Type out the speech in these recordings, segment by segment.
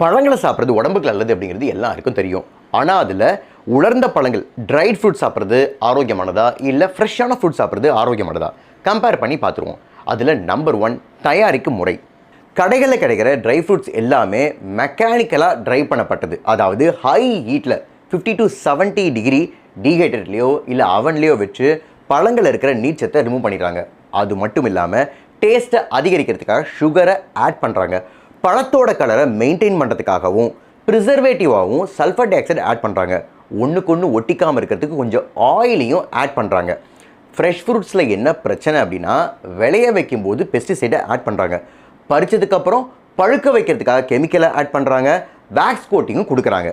பழங்களை சாப்பிட்றது உடம்புக்கு நல்லது அப்படிங்கிறது எல்லாருக்கும் தெரியும். ஆனால் அதில் உலர்ந்த பழங்கள் ட்ரைட் ஃப்ரூட் சாப்பிட்றது ஆரோக்கியமானதா? இல்லை ஃப்ரெஷ்ஷான ஃப்ரூட் சாப்பிட்றது ஆரோக்கியமானதா? கம்பேர் பண்ணி பார்த்துருவோம் அதில் நம்பர் ஒன் தயாரிக்கும் முறை. கடைகளில் கிடைக்கிற ட்ரை ஃப்ரூட்ஸ் எல்லாமே மெக்கானிக்கலாக ட்ரை பண்ணப்பட்டது. அதாவது ஹை ஹீட்டில் ஃபிஃப்டி டு 70 டிகிரி டீஹைட்ரேட்லேயோ இல்லை அவன்லேயோ வச்சு பழங்கள் இருக்கிற நீச்சத்தை ரிமூவ் பண்ணிடுறாங்க அது மட்டும் இல்லாமல் டேஸ்ட்டை அதிகரிக்கிறதுக்காக சுகரை ஆட் பண்ணுறாங்க பழத்தோட கலரை மெயின்டைன் பண்ணுறதுக்காகவும் ப்ரிசர்வேட்டிவாகவும் சல்ஃபர் டை ஆக்சைடு ஆட் பண்ணுறாங்க ஒன்றுக்கு ஒன்று ஒட்டிக்காமல் இருக்கிறதுக்கு கொஞ்சம் ஆயிலையும் ஆட் பண்ணுறாங்க ஃப்ரெஷ் ஃப்ரூட்ஸில் என்ன பிரச்சனை அப்படின்னா விளைய வைக்கும்போது பெஸ்டிசைடை ஆட் பண்ணுறாங்க பறித்ததுக்கப்புறம் பழுக்க வைக்கிறதுக்காக கெமிக்கலை ஆட் பண்ணுறாங்க வேக்ஸ் கோட்டிங்கும் கொடுக்குறாங்க.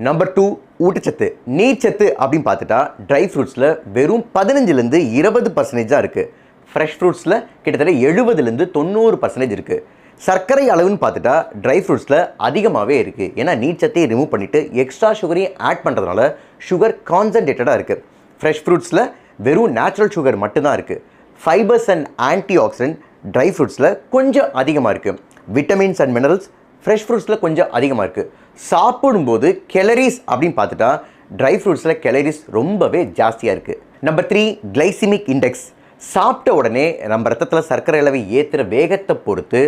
நம்பர் டூ ஊட்டச்சத்து. நீர்ச்சத்து அப்படின்னு பார்த்துட்டா ட்ரை ஃப்ரூட்ஸில் வெறும் பதினஞ்சுலேருந்து இருபது பர்சன்டேஜாக இருக்குது ஃப்ரெஷ் ஃப்ரூட்ஸில் கிட்டத்தட்ட எழுபதுலேருந்து தொண்ணூறு பர்சன்டேஜ் இருக்குது சர்க்கரை அளவுன்னு பார்த்துட்டா ட்ரை ஃப்ரூட்ஸில் அதிகமாகவே இருக்குது ஏன்னா நீச்சத்தையும் ரிமூவ் பண்ணிவிட்டு எக்ஸ்ட்ரா சுகரையும் ஆட் பண்ணுறதுனால சுகர் கான்சன்ட்ரேட்டடாக இருக்குது ஃப்ரெஷ் ஃப்ரூட்ஸில் வெறும் நேச்சுரல் சுகர் மட்டும்தான் இருக்குது fibres and antioxidant dry ஃப்ரூட்ஸில் கொஞ்சம் அதிகமாக இருக்குது விட்டமின்ஸ் அண்ட் மினரல்ஸ் ஃப்ரெஷ் ஃப்ரூட்ஸில் கொஞ்சம் அதிகமாக இருக்குது சாப்பிடும்போது கெலரிஸ் அப்படின்னு பார்த்துட்டா ட்ரை ஃப்ரூட்ஸில் கெலரிஸ் ரொம்பவே ஜாஸ்தியாக இருக்குது நம்பர் த்ரீ கிளைசிமிக் இண்டெக்ஸ் சாப்பிட்ட உடனே நம்ம ரத்தத்தில் சர்க்கரை அளவை ஏற்றுற வேகத்தை பொறுத்து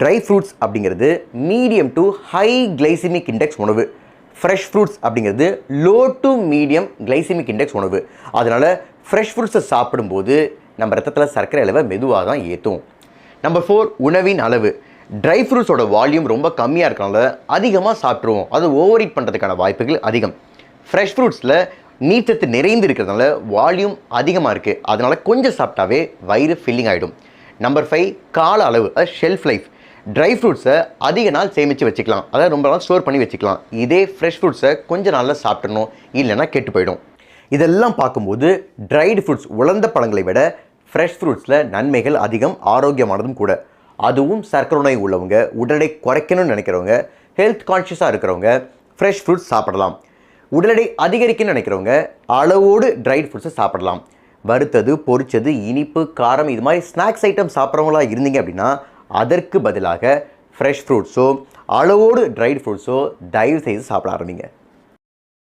ட்ரை ஃப்ரூட்ஸ் அப்படிங்கிறது medium to high glycemic index உணவு. ஃப்ரெஷ் ஃப்ரூட்ஸ் அப்படிங்கிறது low to medium glycemic index உணவு. அதனால் ஃப்ரெஷ் ஃப்ரூட்ஸை சாப்பிடும்போது நம்ம ரத்தத்தில் சர்க்கரை அளவை மெதுவாக தான் ஏற்றும் நம்பர் ஃபோர் உணவின் அளவு. ட்ரை ஃப்ரூட்ஸோட வால்யூம் ரொம்ப கம்மியாக இருக்கனால அதிகமாக சாப்பிட்ருவோம் அது ஓவர் ஈட் பண்ணுறதுக்கான வாய்ப்புகள் அதிகம். ஃப்ரெஷ் ஃப்ரூட்ஸில் நீர்ச்சத்து நிறைந்து இருக்கிறதுனால வால்யூம் அதிகமாக இருக்குது அதனால் கொஞ்சம் சாப்பிட்டாவே வயிறு ஃபில்லிங் ஆகிடும் நம்பர் ஃபைவ் கால அளவு அதாவது ஷெல்ஃப் லைஃப் ட்ரை ஃப்ரூட்ஸை அதிக நாள் சேமித்து வச்சுக்கலாம். அதாவது ரொம்ப நாள் ஸ்டோர் பண்ணி வச்சுக்கலாம். இதே ஃப்ரெஷ் ஃப்ரூட்ஸை கொஞ்சம் நாளில் சாப்பிட்றணும் இல்லைன்னா கெட்டு போயிடும். இதெல்லாம் பார்க்கும்போது ட்ரைடு ஃப்ரூட்ஸ் உலர்ந்த பழங்களை விட ஃப்ரெஷ் ஃப்ரூட்ஸில் நன்மைகள் அதிகம் ஆரோக்கியமானதும் கூட. அதுவும் சர்க்கரை நோய் உள்ளவங்க உடலை குறைக்கணும்னு நினைக்கிறவங்க ஹெல்த் கான்ஷியஸாக இருக்கிறவங்க ஃப்ரெஷ் ஃப்ரூட்ஸ் சாப்பிடலாம். உடல் எடை அதிகரிக்கணும்னு நினைக்கிறவங்க அளவோடு ட்ரைட் ஃப்ரூட்ஸை சாப்பிடலாம். வறுத்தது பொரிச்சது இனிப்பு காரம் இது மாதிரி ஸ்நாக்ஸ் ஐட்டம் சாப்பிட்றவங்களா இருந்தீங்க அப்படின்னா அதற்கு பதிலாக ஃப்ரெஷ் ஃப்ரூட்ஸோ அளவோடு ட்ரைட் ஃப்ரூட்ஸோ தயவு செய்து சாப்பிட ஆரம்பிங்க.